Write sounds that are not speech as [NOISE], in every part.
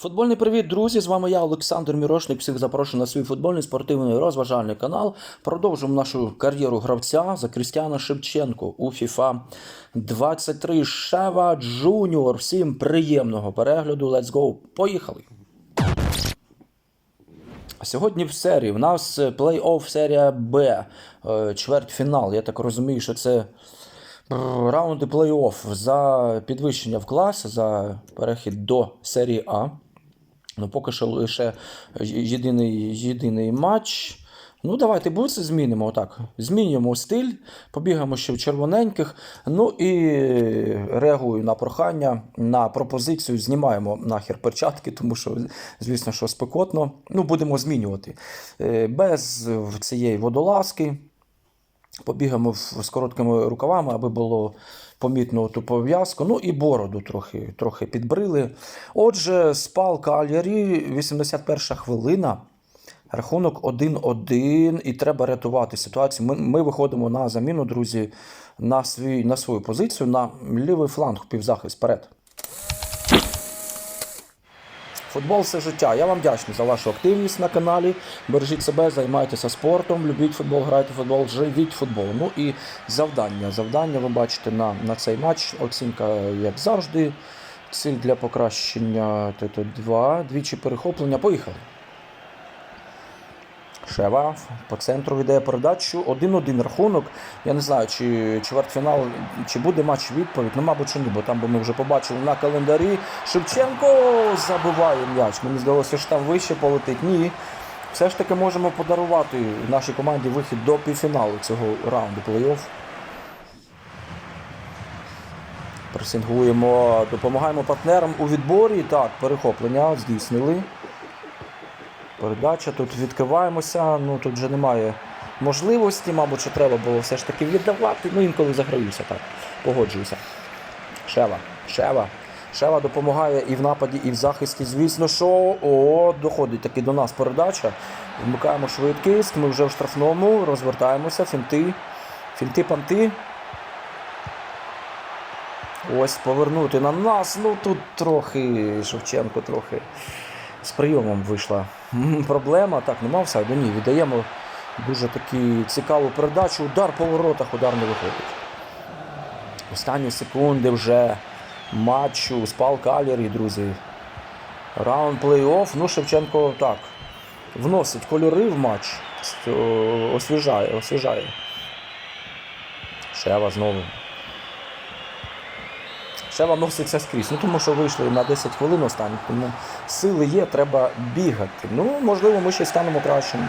Футбольний привіт, друзі! З вами я, Олександр Мірошник. Всіх запрошую на свій футбольний спортивний розважальний канал. Продовжуємо нашу кар'єру гравця за Крістіана Шевченко у FIFA 23 Шева Джуніор. Всім приємного перегляду. Let's go! Поїхали! Сьогодні в серії в нас плей-офф серія Б, е, чвертьфінал. Я так розумію, що це раунди плей-офф за підвищення в клас, за перехід до серії А. Ну, поки що лише єдиний, єдиний матч. Ну, давайте бутси змінимо. Отак. Змінюємо стиль, побігаємо ще в червоненьких. Ну і реагую на прохання, на пропозицію. Знімаємо нахер перчатки, тому що, звісно, що спекотно. Ну, будемо змінювати. Е, Без цієї водолазки. Побігаємо з короткими рукавами, аби було помітно ту пов'язку. Ну і бороду трохи, трохи підбрили. Отже, спал Кальярі, 81 хвилина. Рахунок 1-1, і треба рятувати ситуацію. Ми, ми виходимо на заміну, друзі, на, свій, на свою позицію, на лівий фланг, півзахист вперед. Футбол це життя. Я вам вдячний за вашу активність на каналі. Бережіть себе, займайтеся спортом, любіть футбол, грайте футбол, живіть футбол. Ну і завдання. Завдання ви бачите на, на цей матч. Оцінка, як завжди. Ціль для покращення ТТ2. Двічі перехоплення. Поїхали. Шева по центру віддає передачу. 1-1 рахунок. Я не знаю, чи чвертьфінал, чи буде матч відповідь. Ну, мабуть, що ні, бо там би ми вже побачили на календарі. Шевченко забиває м'яч. Мені здалося, що там вище полетить. Ні. Все ж таки можемо подарувати нашій команді вихід до півфіналу цього раунду плей-офф. Пресингуємо, допомагаємо партнерам у відборі. Так, перехоплення здійснили. Передача, тут відкриваємося, ну тут вже немає можливості, мабуть, що треба було все ж таки віддавати. Ну, інколи заграюся, так. Погоджуюся. Шева, Шева. Шева допомагає і в нападі, і в захисті. Звісно, що о, доходить таки до нас передача. Вмикаємо швидкість, ми вже в штрафному, розвертаємося, фінти, фінти, панти. Ось повернути на нас. Ну тут трохи Шевченко трохи з прийомом вийшла [LAUGHS] проблема. Так, нема офсайду, ні. Віддаємо дуже таку цікаву передачу. Удар по воротах, удар не виходить. Останні секунди вже матчу спал Калірі, друзі. Раунд плей-офф. Ну, Шевченко так. Вносить кольори в матч. Освіжає, освіжає. Шева знову. Шева носиться скрізь. Ну тому що вийшли на 10 хвилин останніх, тому сили є, треба бігати. Ну, можливо, ми ще станемо кращим.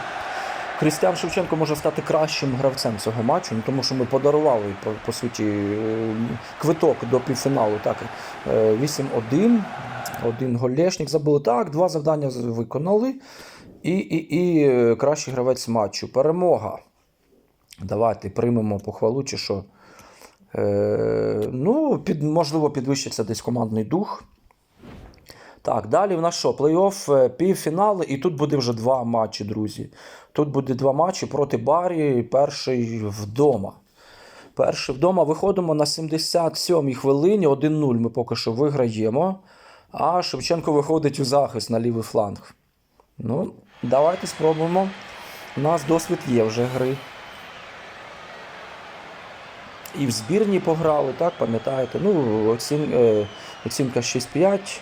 Крістіан Шевченко може стати кращим гравцем цього матчу, ну, тому що ми подарували, по, по суті, е, квиток до півфіналу. Так, е, 8-1, один голешник забили. Так, два завдання виконали. І, і, і е, кращий гравець матчу. Перемога. Давайте приймемо похвалу, чи що. Е, ну, під, можливо, підвищиться десь командний дух. Так, далі в нас що? Плей-офф, е, півфінали, і тут буде вже два матчі, друзі. Тут буде два матчі проти Барі, перший вдома. Перший вдома виходимо на 77-й хвилині. 1-0 ми поки що виграємо. А Шевченко виходить у захист на лівий фланг. Ну, давайте спробуємо. У нас досвід є вже гри. І в збірні пограли, так, пам'ятаєте? Ну, оцін, е, оцінка 6-5.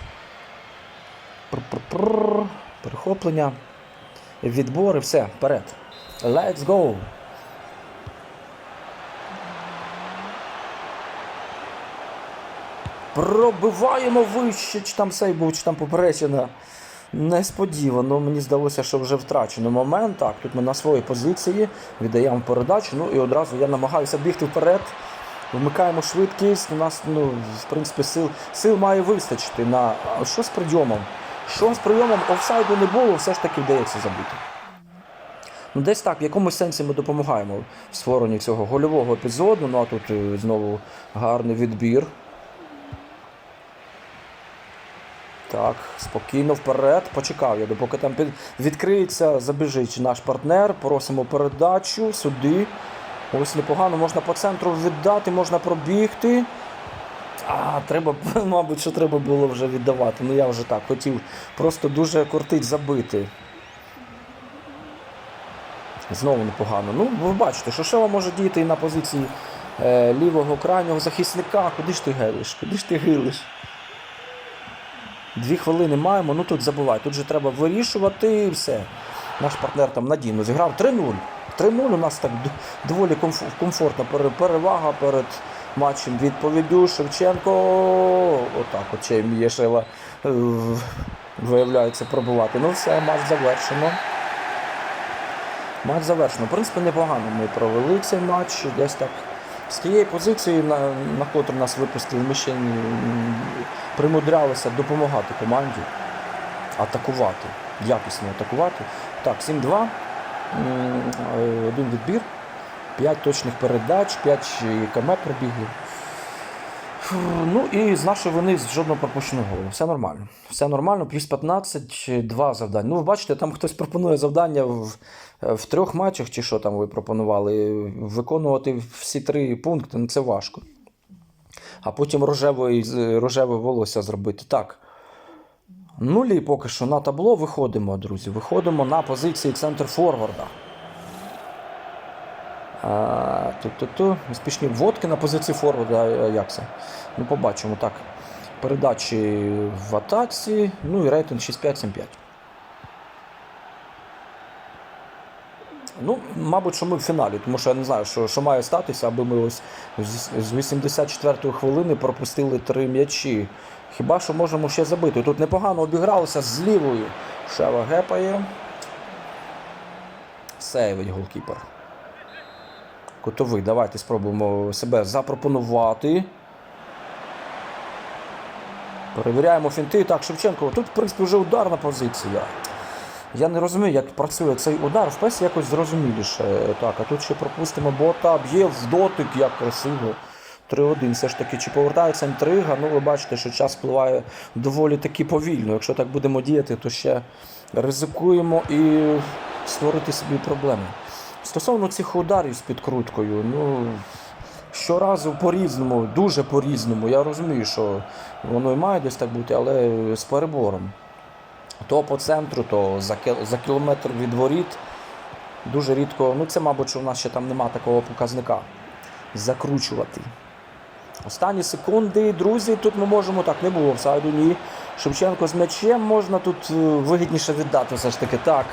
Пр-пр-пр. Перехоплення. Відбори, все, вперед. Let's go! Пробиваємо вище, чи там сей був, чи там поперечина. Несподівано, мені здалося, що вже втрачено момент. Так, тут ми на своїй позиції віддаємо передачу. Ну і одразу я намагаюся бігти вперед. Вмикаємо швидкість. У нас, ну, в принципі, сил, сил має вистачити на. Що з прийомом? Що з прийомом офсайду не було, все ж таки вдається забити. Ну, десь так, в якомусь сенсі ми допомагаємо в створенні цього гольового епізоду. Ну а тут е, знову гарний відбір. Так, спокійно вперед. Почекав я, допоки там під... відкриється, забіжить наш партнер. Просимо передачу сюди. Ось непогано, можна по центру віддати, можна пробігти. А, треба, [LAUGHS] мабуть, що треба було вже віддавати. Ну я вже так хотів просто дуже кортить забити. Знову непогано. Ну, ви бачите, що Шева може діяти і на позиції е, лівого крайнього захисника. Куди ж ти гелиш? Куди ж ти гилиш? Дві хвилини маємо, ну тут забувай. Тут же треба вирішувати і все. Наш партнер там надійно зіграв 3-0. 3-0 у нас так доволі комф- комфортна перевага перед матчем відповіддю. Шевченко. Отак от ще вміє е, виявляється пробувати. Ну все, матч завершено. Матч завершено. В принципі, непогано ми провели цей матч. Десь так. З тієї позиції, на, на котру нас випустили, ми ще примудрялися допомагати команді атакувати, якісно атакувати. Так, 7-2, е, один відбір, 5 точних передач, 5 КМ пробігли. Ну і з нашої вини жодного пропущеного голу. Все нормально. Все нормально, плюс 15, два завдання. Ну, ви бачите, там хтось пропонує завдання в, в трьох матчах, чи що там ви пропонували, виконувати всі три пункти, ну це важко. А потім рожеве, рожеве волосся зробити. Так. Нулі поки що на табло виходимо, друзі. Виходимо на позиції центр форварда. А, Ту-ту-ту. Успішні вводки на позиції форварда. Як це? Ну, побачимо так. Передачі в атаці. Ну і рейтинг 6-5-7-5. Ну, мабуть, що ми в фіналі, тому що я не знаю, що, що має статися, аби ми ось з з 84-ї хвилини пропустили три м'ячі. Хіба що можемо ще забити? Тут непогано обігралися з лівою. Шева гепає. Сейвить голкіпер. Котовий, давайте спробуємо себе запропонувати. Перевіряємо фінти. Так, Шевченко. Тут, в принципі, вже ударна позиція. Я не розумію, як працює цей удар. В якось зрозуміліше. Так, а тут ще пропустимо бота, б'є в дотик, як красиво. 3-1. Все ж таки, чи повертається інтрига? Ну, ви бачите, що час впливає доволі таки повільно. Якщо так будемо діяти, то ще ризикуємо і створити собі проблеми. Стосовно цих ударів з підкруткою, ну. Щоразу по-різному, дуже по-різному. Я розумію, що воно і має десь так бути, але з перебором. То по центру, то за, за кілометр від воріт. Дуже рідко. Ну, це, мабуть, в нас ще там нема такого показника. Закручувати. Останні секунди, друзі, тут ми можемо так, не було офсайду, ні. Шевченко з м'ячем можна тут е, вигідніше віддати все ж таки так.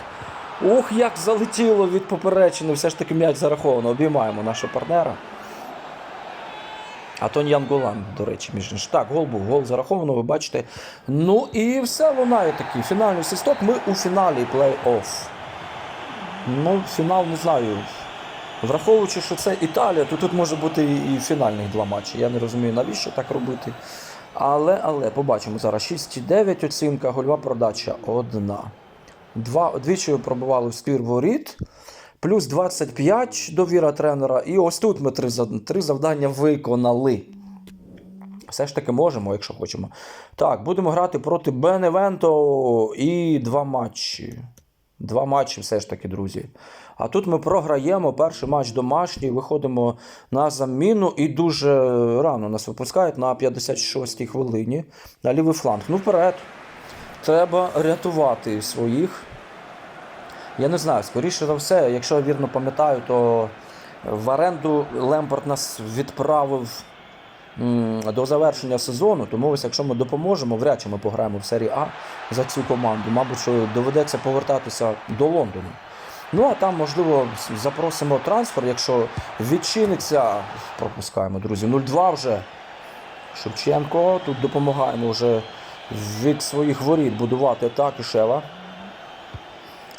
Ух, як залетіло від поперечини, все ж таки м'яч зараховано. Обіймаємо нашого партнера. А то Янголан, до речі, між іншим. Так, гол був, гол зараховано, ви бачите. Ну і все лунає такий. Фінальний свисток. Ми у фіналі плей-офф. Ну, фінал не знаю. Враховуючи, що це Італія, то тут може бути і фінальних два матчі. Я не розумію, навіщо так робити. Але, але, побачимо зараз 6,9 оцінка, гольова продача одна. Два, двічі пробували в спір воріт. Плюс 25 довіра тренера. І ось тут ми три, три завдання виконали. Все ж таки можемо, якщо хочемо. Так, будемо грати проти Беневенто і два матчі. Два матчі, все ж таки, друзі. А тут ми програємо перший матч домашній, виходимо на заміну і дуже рано нас випускають на 56-й хвилині на лівий фланг. Ну, вперед. Треба рятувати своїх. Я не знаю, скоріше за все, якщо я вірно пам'ятаю, то в оренду Лемпорт нас відправив до завершення сезону. Тому ось якщо ми допоможемо, вряд чи ми пограємо в серії А за цю команду. Мабуть, що доведеться повертатися до Лондону. Ну а там, можливо, запросимо трансфер, якщо відчиниться. Пропускаємо, друзі. 0-2 вже. Шевченко. Тут допомагаємо вже від своїх воріт будувати атаки Шева.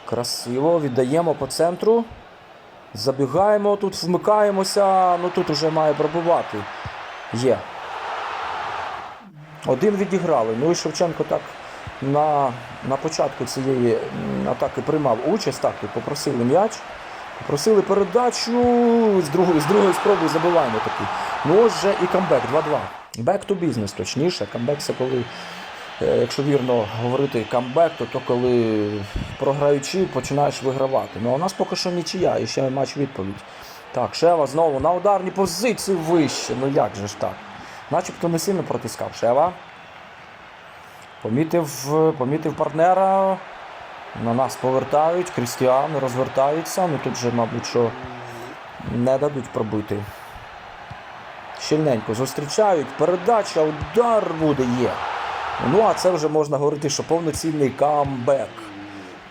Красиво, віддаємо по центру. Забігаємо, тут вмикаємося. Ну тут вже має пробувати. Є. Один відіграли. Ну і Шевченко так на, на початку цієї атаки приймав участь. Так, тут попросили м'яч. Попросили передачу. З другої, з другої спроби забиваємо таки. Ну ось же і камбек 2-2. Back to business, точніше. Камбек це коли Якщо вірно говорити камбек, то, то коли програючи, починаєш вигравати. Ну а у нас поки що нічия, і ще матч відповідь. Так, Шева знову на ударній позиції вище. Ну як же ж так? начебто не сильно протискав. Шева. Помітив, помітив партнера. На нас повертають. Крістіан розвертається. Ну тут же, мабуть, що не дадуть пробити. Щільненько зустрічають. Передача, удар буде є. Ну, а це вже можна говорити, що повноцінний камбек.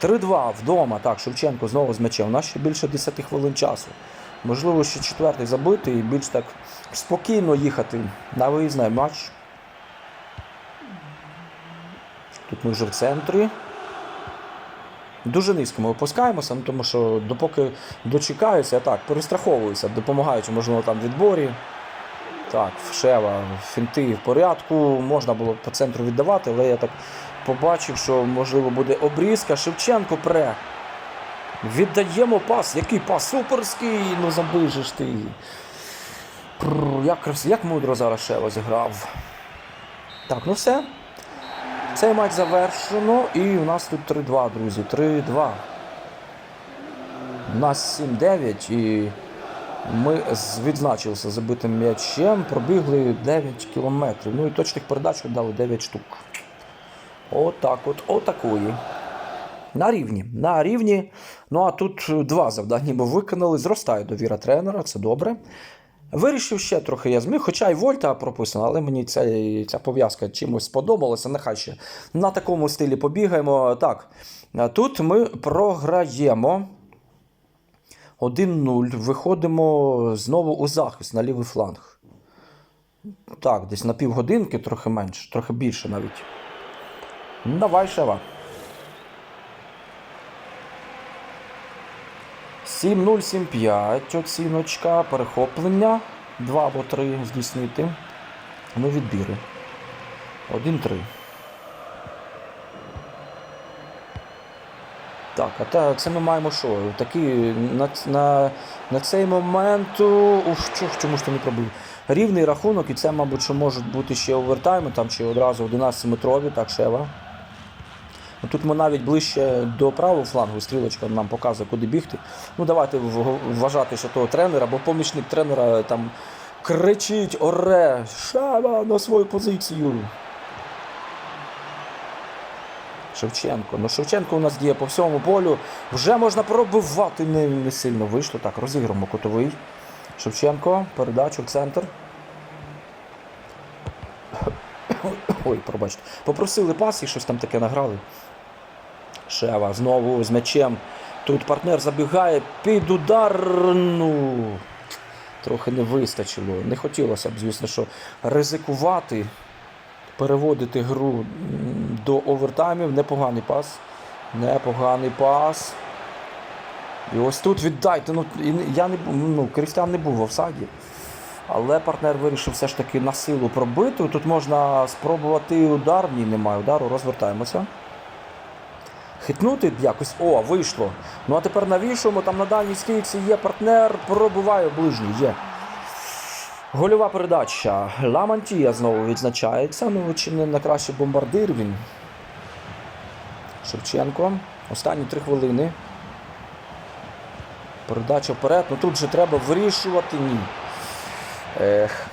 3-2 вдома. Так, Шевченко знову з м'ячем. У нас ще більше 10 хвилин часу. Можливо, ще четвертий забити і більш так спокійно їхати на виїзний матч. Тут ми вже в центрі. Дуже низько ми опускаємося, ну, тому що допоки дочекаюся, так, перестраховуюся, допомагаючи, можливо, там відборі. Так, Шева, фінти в порядку. Можна було по центру віддавати, але я так побачив, що можливо буде обрізка. Шевченко пре. Віддаємо пас. Який пас? Суперський! Ну забий же ти. Як, як мудро зараз Шева зіграв. Так, ну все. Цей матч завершено. І у нас тут 3-2, друзі. 3-2. У нас 7-9 і ми відзначилися забитим м'ячем, пробігли 9 кілометрів. Ну і точних передач дали 9 штук. Отак от, отакої. На рівні. На рівні. Ну а тут два завдання ми виконали. Зростає довіра тренера, це добре. Вирішив ще трохи я зміг, хоча й Вольта прописано, але мені ця, ця пов'язка чимось сподобалася. Нехай ще на такому стилі побігаємо. Так, тут ми програємо. 1-0. Виходимо знову у захист на лівий фланг. Так, десь на півгодинки, трохи менше, трохи більше навіть. Давай, Шева. 7-0-7-5. Оціночка. Перехоплення. 2 або 3 здійснити. Ну, відбіри. 1-3. Так, а та, це ми маємо що? Такі на, на, на цей момент. Ух, чо, чому ж ти не пробив? Рівний рахунок, і це, мабуть, що можуть бути ще овертайми, там чи одразу 11-метрові, так, Шева. Ну, Тут ми навіть ближче до правого флангу, стрілочка нам показує, куди бігти. Ну, давайте вважати, що того тренера, бо помічник тренера там кричить оре, Шева на свою позицію. Шевченко. Ну, Шевченко у нас діє по всьому полю. Вже можна пробивати, не, не сильно вийшло. Так, розіграємо кутовий. Шевченко, передачу в центр. Ой, пробачте. Попросили пас і щось там таке награли. Шева знову з м'ячем. Тут партнер забігає під удар. Ну, трохи не вистачило. Не хотілося б, звісно, що ризикувати переводити гру до овертаймів. Непоганий пас. Непоганий пас. І ось тут віддайте. Ну, я не, ну, Крістіан не був в офсайді. Але партнер вирішив все ж таки на силу пробити. Тут можна спробувати удар. Ні, немає удару. Розвертаємося. Хитнути якось. О, вийшло. Ну а тепер навішуємо. Там на дальній стійці є партнер. Пробиває ближній. Є. Гольова передача. Ламантія знову відзначається. Ну, чи не найкращий бомбардир він. Шевченко. Останні три хвилини. Передача вперед. Ну тут же треба вирішувати. Ні. Ех.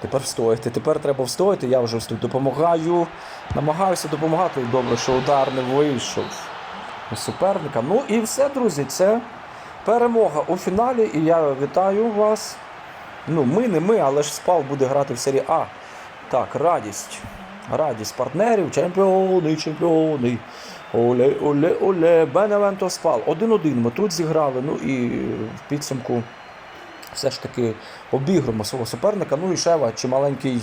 Тепер встояти. Тепер треба встояти. Я вже тут допомагаю. Намагаюся допомагати. Добре, що удар не вийшов у суперника. Ну і все, друзі. Це перемога у фіналі. І я вітаю вас. Ну, ми не ми, але ж спал буде грати в серії А. Так, радість. Радість партнерів, чемпіони, чемпіони. Оле, оле, оле, Беневенто спал. 1-1 ми тут зіграли. Ну і в підсумку все ж таки обігруємо свого суперника. Ну і Шева чималенький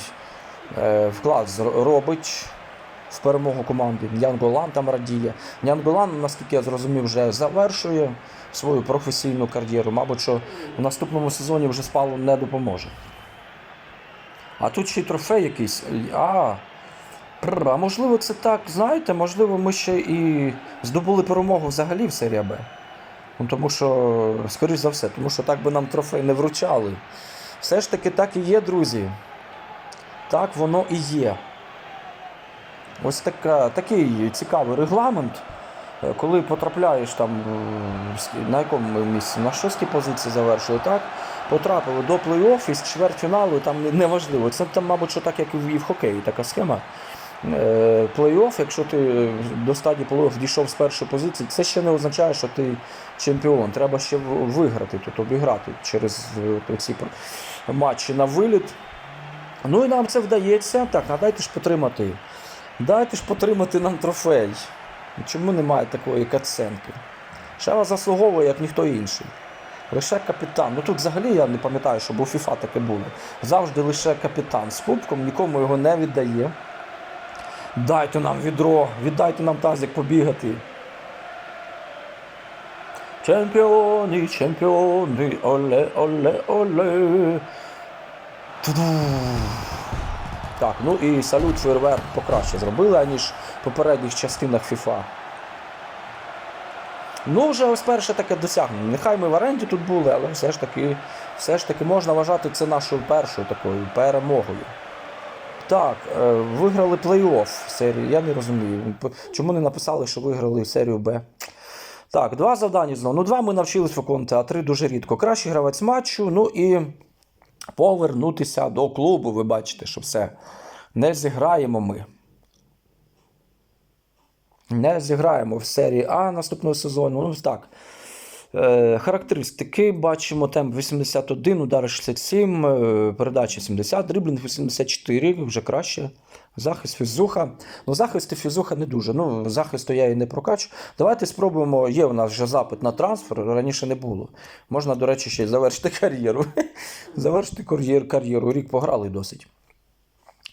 е, вклад робить в перемогу команди. Нянголан там радіє. Нянголан, наскільки я зрозумів, вже завершує свою професійну кар'єру. Мабуть, що в наступному сезоні вже спалу не допоможе. А тут ще й трофей якийсь. А, а можливо, це так, знаєте, можливо, ми ще і здобули перемогу взагалі в серії Б. Ну, тому що, скоріш за все, тому що так би нам трофей не вручали. Все ж таки так і є, друзі. Так воно і є. Ось така, такий цікавий регламент. Е, Коли потрапляєш там на якому місці, на шостій позиції завершили, так? Потрапили до плей-офф із чвертьфіналу, там неважливо. Це там, мабуть, що так, як і в, хокеї, така схема. Е, Плей-офф, якщо ти до стадії плей-офф дійшов з першої позиції, це ще не означає, що ти чемпіон. Треба ще виграти тут, обіграти через е, ці матчі на виліт. Ну і нам це вдається. Так, а дайте ж потримати. Дайте ж потримати нам трофей. Чому немає такої каценки? Шева заслуговує, як ніхто інший. Лише капітан. Ну тут взагалі я не пам'ятаю, щоб у FIFA таке було. Завжди лише капітан з кубком, нікому його не віддає. Дайте нам відро, віддайте нам тазик побігати. Чемпіони, чемпіони, оле, оле, оле. Туду. Так, ну і салют фейерверк покраще зробили, аніж в попередніх частинах FIFA. Ну, вже ось перше таке досягнення. Нехай ми в оренді тут були, але все ж таки, все ж таки можна вважати це нашою першою такою перемогою. Так, е, виграли плей-офф серії. Я не розумію. Чому не написали, що виграли серію Б? Так, два завдання знову. Ну, два ми навчились виконувати, а три дуже рідко. Кращий гравець матчу. Ну і повернутися до клубу. Ви бачите, що все. Не зіграємо ми. Не зіграємо в серії А наступного сезону. Ну, так. Е, характеристики бачимо темп 81, удари 67, е, передача 70, дриблінг 84, вже краще. Захист фізуха. Ну, захист фізуха не дуже. Ну, захисту я і не прокачу. Давайте спробуємо. Є у нас вже запит на трансфер, раніше не було. Можна, до речі, ще й завершити кар'єру. [LAUGHS] завершити кар'єр, кар'єру. Рік пограли досить.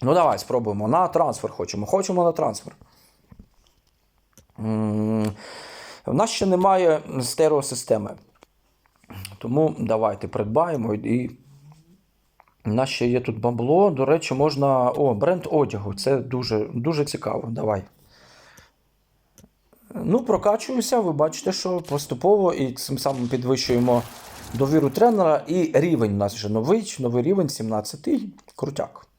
Ну, давай спробуємо. На трансфер хочемо. Хочемо на трансфер. У нас ще немає стереосистеми. Тому давайте придбаємо і. У нас ще є тут бабло. До речі, можна. О, бренд одягу. Це дуже, дуже цікаво. Давай. Ну, прокачуюся, ви бачите, що поступово і цим самим підвищуємо довіру тренера. І рівень у нас вже новий, новий рівень 17-й. Крутяк.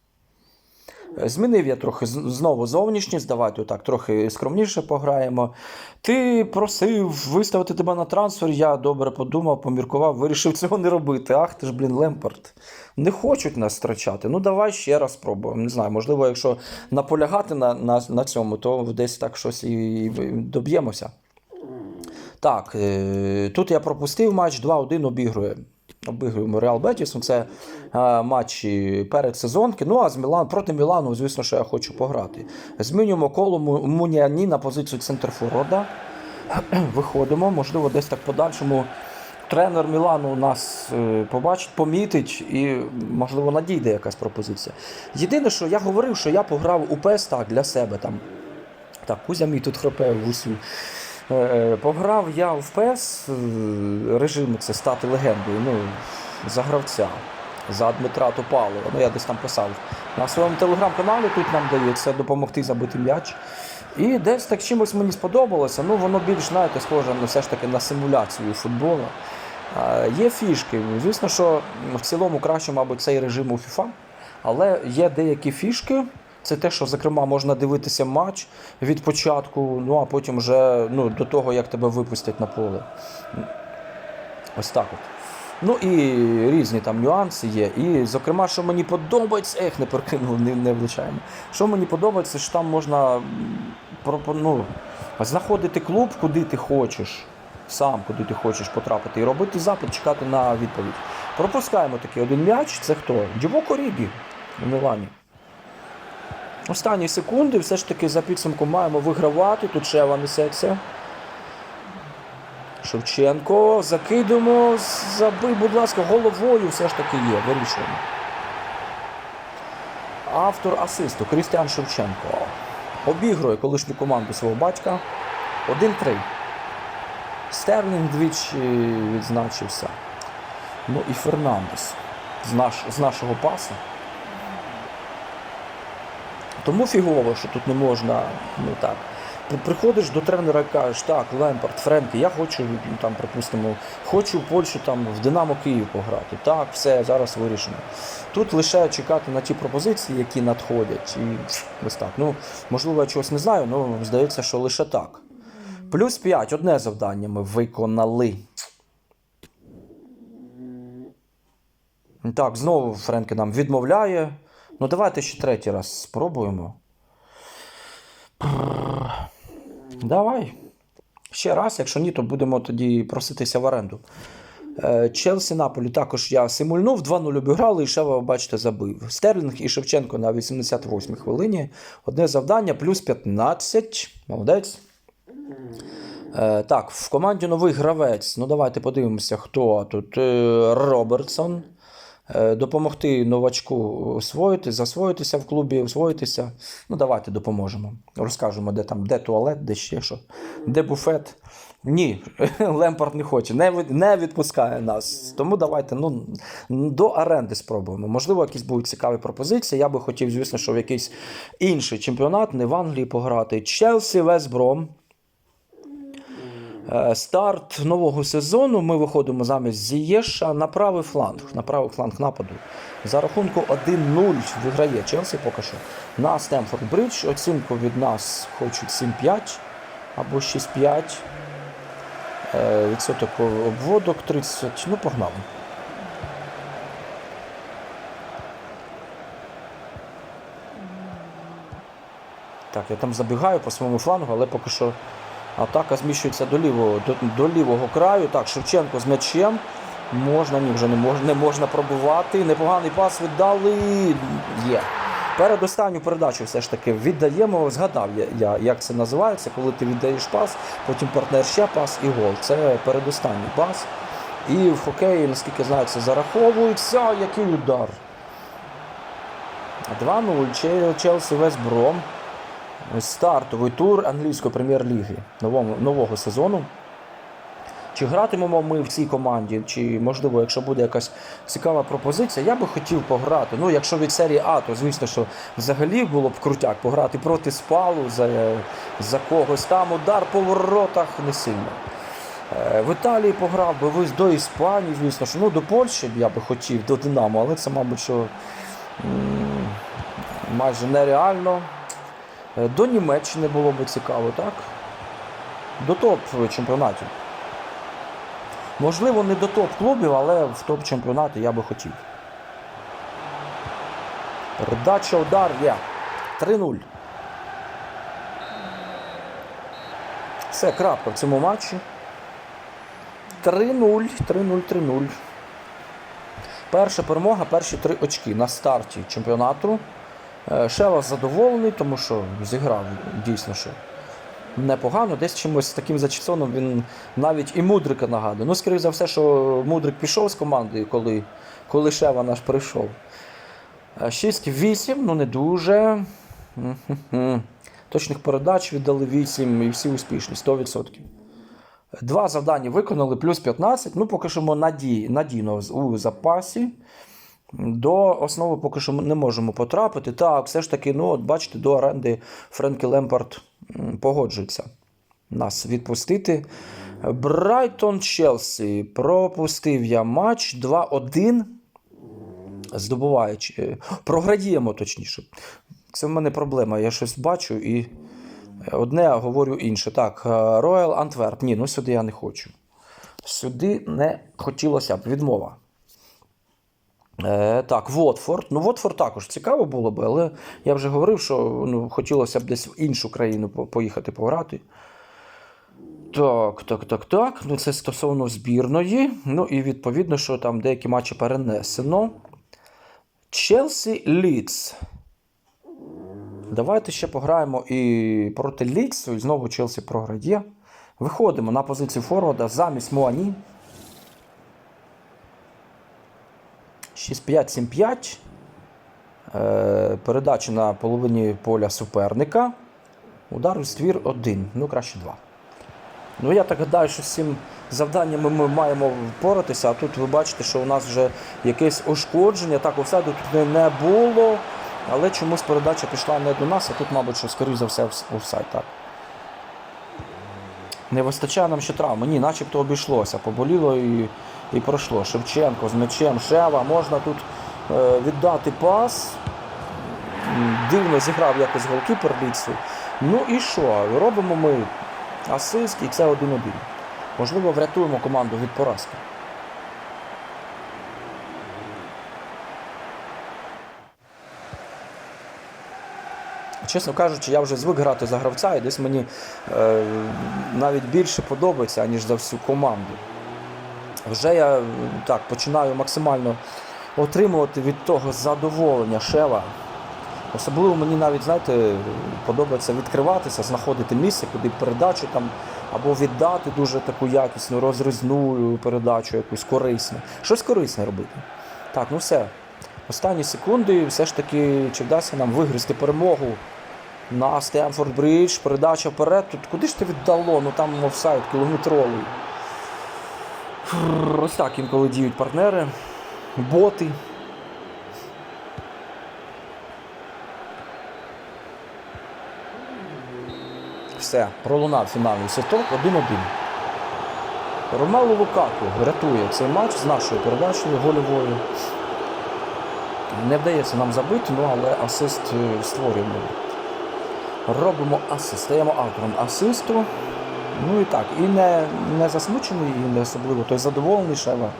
Змінив я трохи знову зовнішність, давайте отак трохи скромніше пограємо. Ти просив виставити тебе на трансфер, я добре подумав, поміркував, вирішив цього не робити. Ах ти ж, блін, Лемпард. Не хочуть нас втрачати. Ну давай ще раз спробуємо. Не знаю, можливо, якщо наполягати на, на, на цьому, то десь так щось і, і доб'ємося. Так, е, тут я пропустив матч 2-1 обігрує. Обігруємо Реал Бетіс. Це е, матчі перед сезонки. Ну а з Мілан проти Мілану, звісно, що я хочу пограти. Змінюємо коло Муніані на позицію центрфорварда. [CLEARS THROAT] Виходимо, можливо, десь так подальшому. Тренер Мілану нас е, побачить, помітить і, можливо, надійде якась пропозиція. Єдине, що я говорив, що я пограв у ПЕС так для себе там. Так, Кузя мій тут хропе в усю. Е, е, Пограв я в ПЕС, е, режим це стати легендою, ну, за гравця, за Дмитра Топалова. Ну, я десь там писав. На своєму телеграм-каналі тут нам дається допомогти забити м'яч. І десь так чимось мені сподобалося. Ну, воно більш, знаєте, схоже ну, все ж таки на симуляцію футболу. Є фішки. Звісно, що в цілому краще, мабуть, цей режим у FIFA, але є деякі фішки. Це те, що, зокрема, можна дивитися матч від початку, ну а потім вже ну, до того, як тебе випустять на поле. Ось так от. Ну і різні там нюанси є. І, зокрема, що мені подобається, ех, не прокинув, не, не влучаємо. Що мені подобається, що там можна ну, знаходити клуб, куди ти хочеш, сам куди ти хочеш потрапити, і робити запит, чекати на відповідь. Пропускаємо такий один м'яч. Це хто? Дівоко Рігі у Мілані. Останні секунди, все ж таки за підсумком маємо вигравати. Тут Шева несеться. Шевченко, закидуємо, забий, будь ласка, головою все ж таки є, вирішуємо. Автор асисту Крістіан Шевченко. Обігрує колишню команду свого батька. 1-3. Стерлінг двічі відзначився. Ну і Фернандес з, наш, з нашого пасу. Тому фігово, що тут не можна, ну так. Приходиш до тренера і кажеш, так, Лемпард, Френкі, я хочу, ну, там, припустимо, хочу в Польщу там, в Динамо Київ пограти. Так, все, зараз вирішено. Тут лише чекати на ті пропозиції, які надходять. І ось так. Ну, можливо, я чогось не знаю, але здається, що лише так. Плюс 5. Одне завдання ми виконали. Так, знову Френки нам відмовляє. Ну, давайте ще третій раз спробуємо. Давай. Ще раз, якщо ні, то будемо тоді проситися в оренду. Е, Челсі Наполі також я симульнув, 2-0 обіграли, і Шева, бачите, забив. Стерлінг і Шевченко на 88-й хвилині. Одне завдання, плюс 15. Молодець. Е, так, в команді новий гравець. Ну, давайте подивимося, хто тут. Е, Робертсон. Е, допомогти новачку освоїти, засвоїтися в клубі, освоїтися. Ну, давайте допоможемо. Розкажемо, де там, де туалет, де ще що, де буфет. Ні, [LAUGHS] Лемпард не хоче, не, не відпускає нас. Тому давайте ну, до оренди спробуємо. Можливо, якісь будуть цікаві пропозиції. Я би хотів, звісно, що в якийсь інший чемпіонат, не в Англії пограти. Челсі, Весбром. Е, Старт нового сезону. Ми виходимо замість Зієша на правий фланг, на правий фланг нападу. За рахунку 1-0 виграє Челсі поки що на Стемфорд Бридж. Оцінку від нас хочуть 7-5 або 6-5. Е, Відсоток обводок 30. Ну, погнали. Так, я там забігаю по своєму флангу, але поки що атака зміщується до лівого, до, до лівого краю. Так, Шевченко з м'ячем. Можна, ні, вже не можна, не можна пробувати. Непоганий пас віддали. Є. Передостанню передачу все ж таки віддаємо. Згадав я, як це називається, коли ти віддаєш пас, потім партнер ще пас і гол. Це передостанній пас. І в хокеї, наскільки знаю, це зараховується. Який удар. 2-0. Чел- Челсі Весбром. Стартовий тур англійської прем'єр-ліги нового, сезону. Чи гратимемо ми в цій команді, чи можливо, якщо буде якась цікава пропозиція, я би хотів пограти. Ну, якщо від серії А, то звісно, що взагалі було б крутяк пограти проти спалу за, за когось. Там удар по воротах не сильно. Е, В Італії пограв би ви до Іспанії, звісно, що ну до Польщі я би хотів, до Динамо, але це, мабуть, що майже нереально. Е, До Німеччини було б цікаво, так? До топ-чемпіонатів. Можливо, не до топ-клубів, але в топ-чемпіонаті я би хотів. Передача удар є. 3-0. Все, крапка в цьому матчі. 3-0, 3-0, 3-0. Перша перемога, перші три очки на старті чемпіонату. Е, Шева задоволений, тому що зіграв дійсно що непогано. Десь чимось таким зачіпсоном він навіть і Мудрика нагадує. Ну, скоріше за все, що Мудрик пішов з команди, коли, коли Шева наш прийшов. 6-8, ну не дуже. Точних передач віддали 8 і всі успішні, 100%. Два завдання виконали, плюс 15. Ну, поки що ми надійно у запасі. До основи поки що не можемо потрапити. Так, все ж таки, ну, от бачите, до оренди Френкі Лемпард погоджується нас відпустити. Брайтон Челсі. Пропустив я матч 2-1. Здобуваючи. е, Програємо, точніше. Це в мене проблема. Я щось бачу і одне говорю інше. Так, Роял Антверп. Ні, ну сюди я не хочу. Сюди не хотілося б відмова. Е, так, Вотфорд. Ну, Вотфорд також цікаво було б, але я вже говорив, що ну, хотілося б десь в іншу країну поїхати пограти. Так, так, так, так. Ну, це стосовно збірної. Ну і відповідно, що там деякі матчі перенесено. Челсі Лідс. Давайте ще пограємо і проти Лідсу, і знову Челсі програє. Виходимо на позицію форварда замість Муані. 6-5-7-5. Е, Передача на половині поля суперника. Удар у ствір 1. Ну, краще 2. Ну, я так гадаю, що з цим завданнями ми маємо впоратися, а тут ви бачите, що у нас вже якесь ушкодження. Так, офсайду тут не- було, але чомусь передача пішла не до нас, а тут, мабуть, що, скоріш за все, офс- офсайд. Так. Не вистачає нам ще травми. Ні, начебто обійшлося. Поболіло і, і пройшло. Шевченко з м'ячем, Шева. Можна тут е, віддати пас. Дивно зіграв якось голкіпер Ліцу. Ну і що? Робимо ми асист і це 1-1. Можливо, врятуємо команду від поразки. Чесно кажучи, я вже звик грати за гравця, і десь мені е, навіть більше подобається, аніж за всю команду. Вже я так починаю максимально отримувати від того задоволення шева. Особливо мені навіть, знаєте, подобається відкриватися, знаходити місце, куди передачу там або віддати дуже таку якісну, розрізну передачу, якусь корисну. Щось корисне робити. Так, ну все. Останні секунди, все ж таки, чи вдасться нам вигризти перемогу на Стемфорд Бридж, передача вперед. Тут куди ж ти віддало? Ну там офсайд кілометровий. Ось так інколи діють партнери, боти. Все, пролунав фінальний сеток 1-1. Ромело Лукаку рятує цей матч з нашою передачею гольовою. Не вдається нам забити, ну але асист е, створюємо. Робимо асист, стаємо автором асисту. Ну і так, і не, не засмучений, і не особливо той задоволений Шева.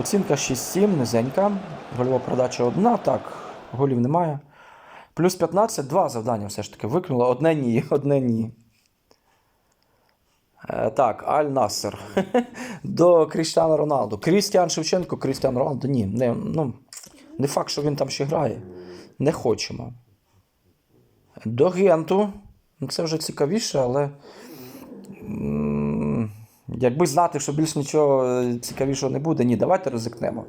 Оцінка 6-7, низенька. Гольова передача одна, так, голів немає. Плюс 15, два завдання все ж таки викинуло. Одне ні, [LAUGHS] одне ні. Е, Так, Аль Нассер. [LAUGHS] До Крістіана Роналду. Крістіан Шевченко, Крістіан Роналду. Ні, не, ну, не факт, що він там ще грає. Не хочемо. До Генту. Це вже цікавіше, але. Якби знати, що більш нічого е, цікавішого не буде, ні, давайте ризикнемо.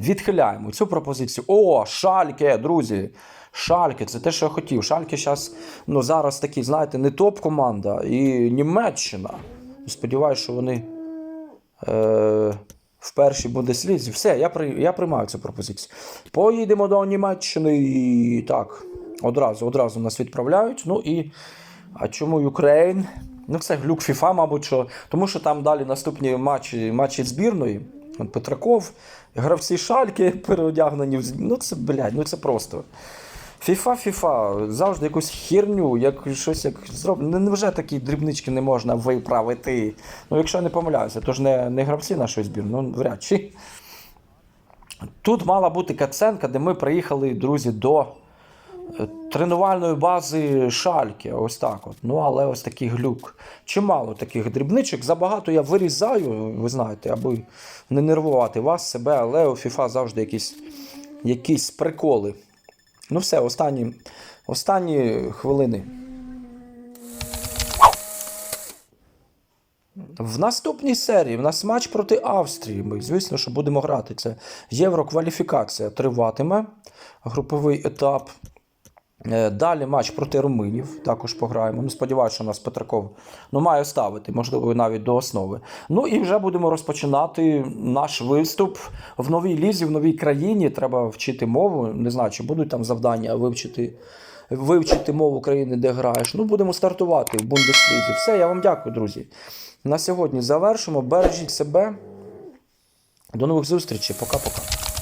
Відхиляємо цю пропозицію. О, Шальке, друзі. Шальке, це те, що я хотів. Шальке зараз, ну, зараз такі, знаєте, не топ-команда і Німеччина. Сподіваюся, що вони е, в першій Бундеслізі. Все, я, при, я приймаю цю пропозицію. Поїдемо до Німеччини. І так, одразу, одразу нас відправляють. Ну і. А чому Україн? Ну, це глюк FIFA, мабуть, що. Тому що там далі наступні матчі, матчі збірної. Петраков, гравці шальки переодягнені Ну, це, блядь, ну це просто. FIFA, FIFA, завжди якусь херню, як щось як зроблено. Невже такі дрібнички не можна виправити? Ну, якщо я не помиляюся, то ж не, не гравці нашої збірної, ну вряд чи. Тут мала бути каценка, де ми приїхали, друзі, до тренувальної бази Шальки. Ось так от. Ну, але ось такий глюк. Чимало таких дрібничок. Забагато я вирізаю, ви знаєте, аби не нервувати вас, себе, але у FIFA завжди якісь, якісь приколи. Ну, все, останні, останні хвилини. В наступній серії в нас матч проти Австрії. Ми, звісно, що будемо грати. Це єврокваліфікація триватиме, груповий етап. Е, Далі матч проти румунів також пограємо. Ну, сподіваюся, що нас Петраков ну, має ставити, можливо, навіть до основи. Ну і вже будемо розпочинати наш виступ в новій лізі, в новій країні. Треба вчити мову. Не знаю, чи будуть там завдання вивчити, вивчити мову країни, де граєш. Ну, будемо стартувати в Бундеслізі. Все, я вам дякую, друзі. На сьогодні завершимо. Бережіть себе. До нових зустрічей. Пока-пока.